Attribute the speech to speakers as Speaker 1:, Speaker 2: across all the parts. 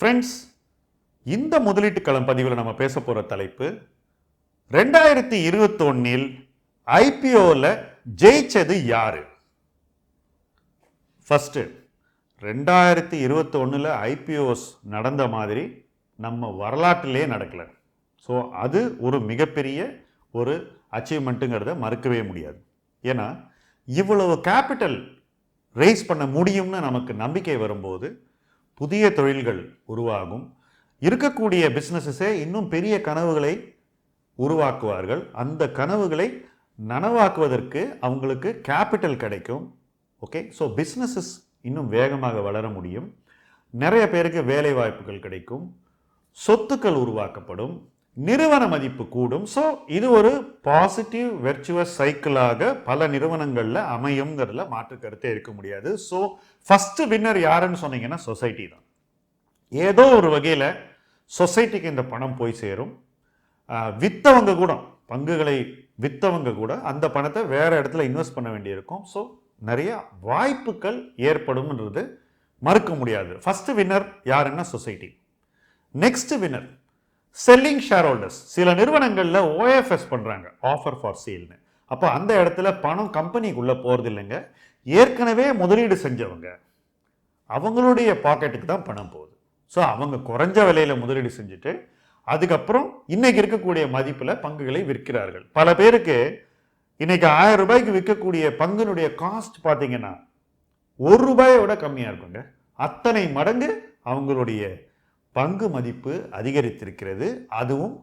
Speaker 1: Friends இந்த முதலீட்டு களம் பதிவில் நம்ம பேச போகிற தலைப்பு ரெண்டாயிரத்தி இருபத்தொன்னில் ஐபிஓவில் ஜெயிச்சது யாரு? ஃபஸ்ட்டு ரெண்டாயிரத்தி இருபத்தொன்னில் ஐபிஓஸ் நடந்த மாதிரி நம்ம வரலாற்றிலே நடக்கலை. ஸோ அது ஒரு மிகப்பெரிய ஒரு அச்சீவ்மெண்ட்டுங்கிறத மறுக்கவே முடியாது. ஏன்னா இவ்வளவு கேபிட்டல் ரேஸ் பண்ண முடியும்னு நமக்கு நம்பிக்கை வரும்போது புதிய தொழில்கள் உருவாகும். இருக்கக்கூடிய பிஸ்னஸஸே இன்னும் பெரிய கனவுகளை உருவாக்குவார்கள். அந்த கனவுகளை நனவாக்குவதற்கு அவங்களுக்கு கேபிட்டல் கிடைக்கும். ஓகே ஸோ பிஸ்னஸஸ் இன்னும் வேகமாக வளர முடியும். நிறைய பேருக்கு வேலை வாய்ப்புகள் கிடைக்கும். சொத்துக்கள் உருவாக்கப்படும். நிறுவன மதிப்பு கூடும். ஸோ இது ஒரு பாசிட்டிவ் வெர்ச்சுவஸ் சைக்கிளாக பல நிறுவனங்களில் அமையுங்கிறதுல மாற்று கருத்தே இருக்க முடியாது. ஸோ ஃபஸ்ட்டு வின்னர் யாருன்னு சொன்னீங்கன்னா சொசைட்டி தான். ஏதோ ஒரு வகையில் சொசைட்டிக்கு இந்த பணம் போய் சேரும். விற்றவங்க வித்தவங்க கூட பங்குகளை வித்தவங்க கூட அந்த பணத்தை வேறு இடத்துல இன்வெஸ்ட் பண்ண வேண்டியிருக்கும். ஸோ நிறைய வாய்ப்புகள் ஏற்படும்ன்றது மறுக்க முடியாது. ஃபஸ்ட்டு வின்னர் யாருன்னா society next winner selling shareholders சில நிறுவனங்களில் ஓஎஃப்எஸ் பண்ணுறாங்க ஆஃபர் ஃபார் சேல்னு அப்போ அந்த இடத்துல பணம் கம்பெனிக்குள்ளே போகிறது இல்லைங்க ஏற்கனவே முதலீடு செஞ்சவங்க அவங்களுடைய பாக்கெட்டுக்கு தான் பணம் போகுது. ஸோ அவங்க குறைஞ்ச விலையில் முதலீடு செஞ்சுட்டு அதுக்கப்புறம் இன்னைக்கு இருக்கக்கூடிய மதிப்பில் பங்குகளை விற்கிறார்கள். பல பேருக்கு இன்றைக்கி ஆயிரம் ரூபாய்க்கு விற்கக்கூடிய பங்குனுடைய காஸ்ட் பார்த்தீங்கன்னா ஒரு ரூபாயை விட கம்மியாக இருக்குங்க. அத்தனை மடங்கு அவங்களுடைய பங்கு மதிப்பு அதிகரித்திருக்கிறது. அதுவும்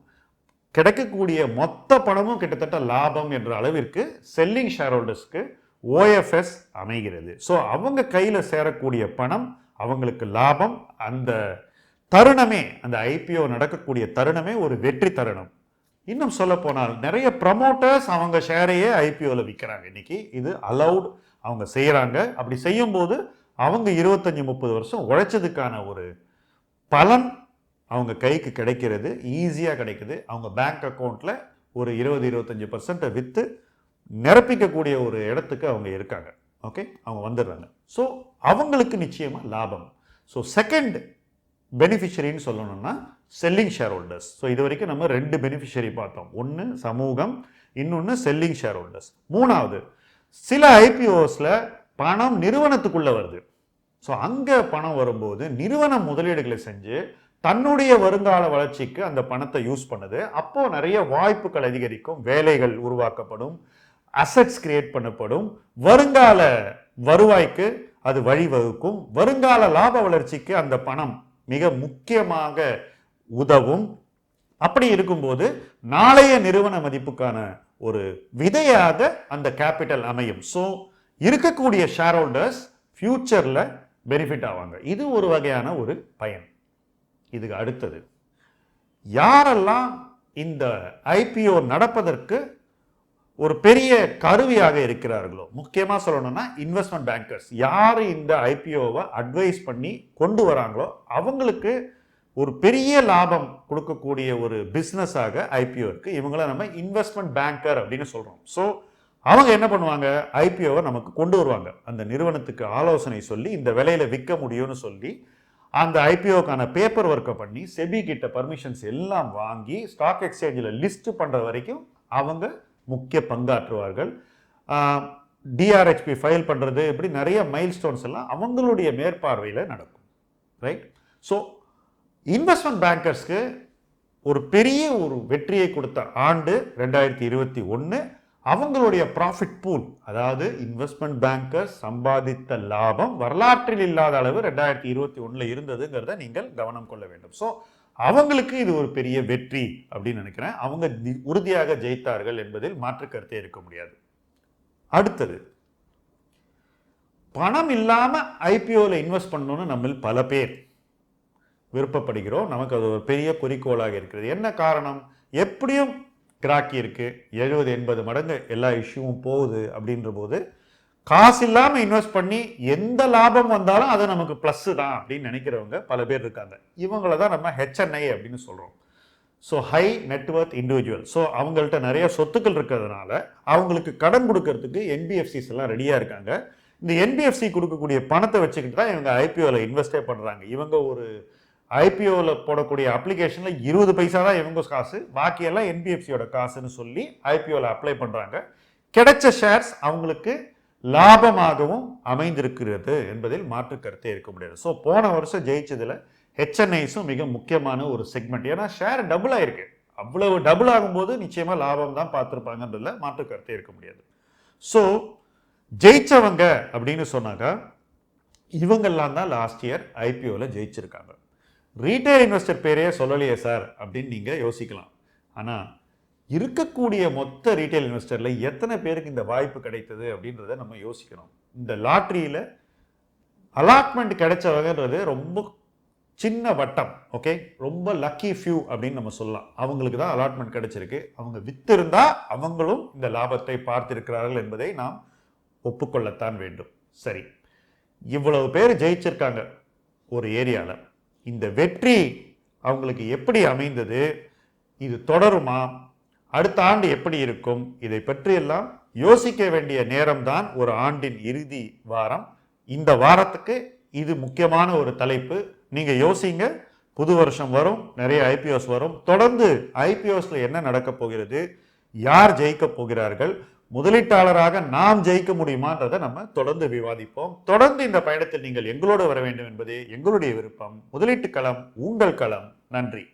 Speaker 1: கிடைக்கக்கூடிய மொத்த பணமும் கிட்டத்தட்ட லாபம் என்ற அளவிற்கு செல்லிங் ஷேர் ஹோல்டர்ஸ்க்கு ஓஎஃப்எஸ் அமைகிறது. ஸோ அவங்க கையில் சேரக்கூடிய பணம் அவங்களுக்கு லாபம் அந்த தருணமே அந்த ஐபிஓ நடக்கக்கூடிய தருணமே ஒரு வெற்றி தருணம். இன்னும் சொல்ல போனால் நிறைய ப்ரமோட்டர்ஸ் அவங்க ஷேரையே ஐபிஓவில் விற்கிறாங்க இன்னைக்கு இது அலௌட் அவங்க செய்கிறாங்க அப்படி செய்யும்போது அவங்க இருபத்தஞ்சி முப்பது வருஷம் உழைச்சதுக்கான ஒரு பலன் அவங்க கைக்கு கிடைக்கிறது ஈஸியாக கிடைக்குது. அவங்க பேங்க் அக்கௌண்ட்டில் ஒரு இருபது இருபத்தஞ்சி பர்சன்ட்டை விற்று நிரப்பிக்கக்கூடிய ஒரு இடத்துக்கு அவங்க இருக்காங்க. ஓகே அவங்க வந்துடுறாங்க. ஸோ அவங்களுக்கு நிச்சயமாக லாபம். ஸோ செகண்ட் பெனிஃபிஷரின்னு சொல்லணும்னா செல்லிங் ஷேர் ஹோல்டர்ஸ் ஸோ இது வரைக்கும் நம்ம ரெண்டு பெனிஃபிஷரி பார்த்தோம். ஒன்று சமூகம் இன்னொன்று செல்லிங் ஷேர் ஹோல்டர்ஸ் மூணாவது சில ஐபிஓஸில் பணம் நிறுவனத்துக்குள்ளே வருது. ஸோ அங்கே பணம் வரும்போது நிறுவனம் முதலீடுகளை செஞ்சு தன்னுடைய வருங்கால வளர்ச்சிக்கு அந்த பணத்தை யூஸ் பண்ணுது. அப்போது நிறைய வாய்ப்புகள் அதிகரிக்கும் வேலைகள் உருவாக்கப்படும் அசெட்ஸ் கிரியேட் பண்ணப்படும். வருங்கால வருவாய்க்கு அது வழிவகுக்கும். வருங்கால லாப வளர்ச்சிக்கு அந்த பணம் மிக முக்கியமாக உதவும். அப்படி இருக்கும்போது நாளைய நிறுவன மதிப்புக்கான ஒரு விதையாக அந்த கேபிட்டல் அமையும். ஸோ இருக்கக்கூடிய ஷேர் ஹோல்டர்ஸ் ஃப்யூச்சரில் பெனிஃபிட் ஆவாங்க. இது ஒரு வகையான ஒரு பயன். இதுக்கு அடுத்தது யாரெல்லாம் இந்த ஐபிஓ நடப்பதற்கு ஒரு பெரிய கருவியாக இருக்கிறார்களோ முக்கியமாக சொல்லணும்னா இன்வெஸ்ட்மெண்ட் பேங்கர்ஸ் யார் இந்த ஐபிஓவை அட்வைஸ் பண்ணி கொண்டு வராங்களோ அவங்களுக்கு ஒரு பெரிய லாபம் கொடுக்கக்கூடிய ஒரு பிஸ்னஸாக ஐபிஓ இருக்கு. இவங்கள நம்ம இன்வெஸ்ட்மெண்ட் பேங்கர் அப்படின்னு சொல்கிறோம் ஸோ அவங்க என்ன பண்ணுவாங்க? ஐபிஓவை நமக்கு கொண்டு வருவாங்க. அந்த நிறுவனத்துக்கு ஆலோசனை சொல்லி இந்த விலையில விற்க முடியும்னு சொல்லி அந்த ஐபிஓக்கான பேப்பர் ஒர்க்கை பண்ணி செபி கிட்ட பர்மிஷன்ஸ் எல்லாம் வாங்கி ஸ்டாக் எக்ஸ்சேஞ்சில் லிஸ்ட் பண்ணுற வரைக்கும் அவங்க முக்கிய பங்காற்றுவார்கள். டிஆர்ஹெச்பி ஃபைல் பண்ணுறது இப்படி நிறைய மைல்ஸ்டோன்ஸ் எல்லாம் அவங்களுடைய மேற்பார்வையில் நடக்கும். ரைட் ஸோ இன்வெஸ்ட்மெண்ட் பேங்கர்ஸ்க்கு ஒரு பெரிய ஒரு வெற்றியை கொடுத்த ஆண்டு ரெண்டாயிரத்தி இருபத்தி ஒன்று அவங்களுடைய ப்ராஃபிட் பூல் அதாவது இன்வெஸ்ட்மெண்ட் பேங்கர் சம்பாதித்த லாபம் வரலாற்றில் இல்லாத அளவு ரெண்டாயிரத்தி இருபத்தி ஒன்றில் இருந்ததுங்கிறத நீங்கள் கவனம் கொள்ள வேண்டும். ஸோ அவங்களுக்கு இது ஒரு பெரிய வெற்றி அப்படின்னு நினைக்கிறேன். அவங்க உறுதியாக ஜெயித்தார்கள் என்பதில் மாற்று கருத்தே இருக்க முடியாது. அடுத்தது பணம் இல்லாமல் ஐபிஓவில் இன்வெஸ்ட் பண்ணணும்னு நம்மில் பல பேர் விருப்பப்படுகிறோம். நமக்கு அது ஒரு பெரிய குறிக்கோளாக இருக்கிறது. என்ன காரணம்? எப்படியும் கிராக்கி இருக்குது எழுபது எண்பது மடங்கு எல்லா இஷ்யூவும் போகுது அப்படின்ற போது காசு இல்லாமல் இன்வெஸ்ட் பண்ணி எந்த லாபம் வந்தாலும் அது நமக்கு ப்ளஸ்ஸு தான் அப்படின்னு நினைக்கிறவங்க பல பேர் இருக்காங்க. இவங்கள தான் நம்ம ஹெச்என்ஐ அப்படின்னு சொல்கிறோம் so high net worth individual so அவங்கள்ட்ட நிறைய சொத்துக்கள் இருக்கிறதுனால அவங்களுக்கு கடன் கொடுக்கறதுக்கு என்பிஎஃப்சிஸ் எல்லாம் ரெடியாக இருக்காங்க. இந்த என்பிஎஃப்சி கொடுக்கக்கூடிய பணத்தை வச்சுக்கிட்டு தான் இவங்க ஐபிஓவில் இன்வெஸ்டே பண்ணுறாங்க இவங்க ஒரு ஐபிஓவில் போடக்கூடிய அப்ளிகேஷனில் இருபது பைசா தான் இவங்க காசு. பாக்கியெல்லாம் என்பிஎஃப்சியோட காசுன்னு சொல்லி ஐபிஓவில் அப்ளை பண்ணுறாங்க கிடைச்ச ஷேர்ஸ் அவங்களுக்கு லாபமாகவும் அமைந்திருக்கிறது என்பதில் மாற்று கருத்தே இருக்க முடியாது. ஸோ போன வருஷம் ஜெயிச்சதில் ஹெச்என்ஐஸும் மிக முக்கியமான ஒரு செக்மெண்ட் ஏன்னா ஷேர் டபுள் ஆயிருக்கு. அவ்வளவு டபுள் ஆகும்போது நிச்சயமாக லாபம் தான் பார்த்துருப்பாங்கன்றதில் மாற்று கருத்தே இருக்க முடியாது. ஸோ ஜெயிச்சவங்க அப்படின்னு சொன்னாக்கா இவங்கெல்லாம் தான் லாஸ்ட் இயர் ஐபிஓவில் ஜெயிச்சிருக்காங்க. ரீட்டைல் இன்வெஸ்டர் பேரே சொல்லலையே சார் அப்படின்னு நீங்கள் யோசிக்கலாம். ஆனால் இருக்கக்கூடிய மொத்த ரீட்டைல் இன்வெஸ்டரில் எத்தனை பேருக்கு இந்த வாய்ப்பு கிடைத்தது அப்படின்றத நம்ம யோசிக்கணும். இந்த லாட்ரியில் அலாட்மெண்ட் கிடைச்சவங்கன்றது ரொம்ப சின்ன வட்டம் ஓகே ரொம்ப லக்கி ஃபியூ அப்படின்னு நம்ம சொல்லலாம். அவங்களுக்கு தான் அலாட்மெண்ட் கிடைச்சிருக்கு. அவங்க வித்திருந்தா அவங்களும் இந்த லாபத்தை பார்த்திருக்கிறார்கள் என்பதை நாம் ஒப்புக்கொள்ளத்தான் வேண்டும். சரி. இவ்வளவு பேர் ஜெயிச்சிருக்காங்க ஒரு ஏரியாவில் இந்த வெற்றி அவங்களுக்கு எப்படி அமைந்தது? இது தொடருமா? அடுத்த ஆண்டு எப்படி இருக்கும்? இதை பற்றியெல்லாம் யோசிக்க வேண்டிய நேரம்தான் ஒரு ஆண்டின் இறுதி வாரம். இந்த வாரத்துக்கு இது முக்கியமான ஒரு தலைப்பு. நீங்கள் யோசிங்க. புது வருஷம் வரும் நிறைய ஐபிஓஸ் வரும். தொடர்ந்து ஐபிஓஸில் என்ன நடக்க போகிறது? யார் ஜெயிக்க போகிறார்கள்? முதலீட்டாளராக நாம் ஜெயிக்க முடியுமான்றதை நம்ம தொடர்ந்து விவாதிப்போம். தொடர்ந்து இந்த பயணத்தில் நீங்கள் எங்களோடு வர வேண்டும் என்பதே எங்களுடைய விருப்பம். முதலீட்டு களம் உங்கள் களம். நன்றி.